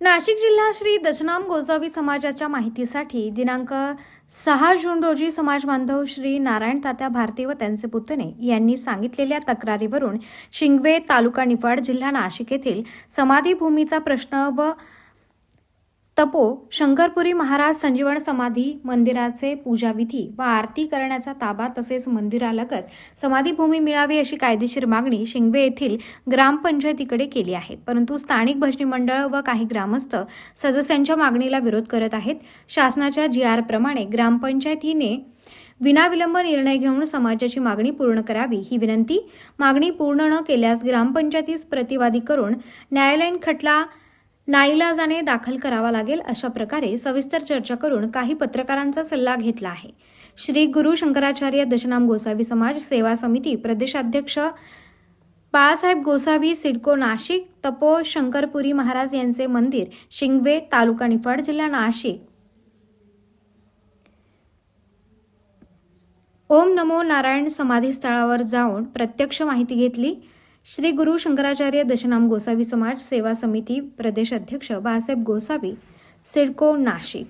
नाशिक जिल्हा श्री दशनाम गोसावी समाजाच्या माहितीसाठी दिनांक सहा जून रोजी समाज बांधव श्री नारायण तात्या भारती व त्यांचे पुतणे यांनी सांगितलेल्या तक्रारीवरून शिंगवे तालुका निफाड जिल्हा नाशिक येथील समाधीभूमीचा प्रश्न व तपो शंकरपुरी महाराज संजीवन समाधी मंदिराचे पूजाविधी व आरती करण्याचा ताबा तसेच मंदिरालगत समाधीभूमी मिळावी अशी कायदेशीर मागणी शिंगवे येथील ग्रामपंचायतीकडे केली आहे. परंतु स्थानिक भजनी मंडळ व काही ग्रामस्थ सदस्यांच्या मागणीला विरोध करत आहेत. शासनाच्या जी आर प्रमाणे ग्रामपंचायतीने विनाविलंब निर्णय घेऊन समाजाची मागणी पूर्ण करावी ही विनंती. मागणी पूर्ण न केल्यास ग्रामपंचायतीस प्रतिवादी करून न्यायालयीन खटला नाईलाजाने दाखल करावा लागेल अशा प्रकारे सविस्तर चर्चा करून काही पत्रकारांचा सल्ला घेतला आहे. श्री गुरु शंकराचार्य दशनाम गोसावी समाज सेवा समिती प्रदेशाध्यक्ष बाळासाहेब गोसावी सिडको नाशिक तपो शंकरपुरी महाराज यांचे मंदिर शिंगवे तालुका निफाड जिल्हा नाशिक. ओम नमो नारायण समाधी स्थळावर जाऊन प्रत्यक्ष माहिती घेतली. श्री गुरु शंकराचार्य दशनाम गोसावी समाज सेवा समिती प्रदेश अध्यक्ष बाळासाहेब गोसावी सिडको नाशिक.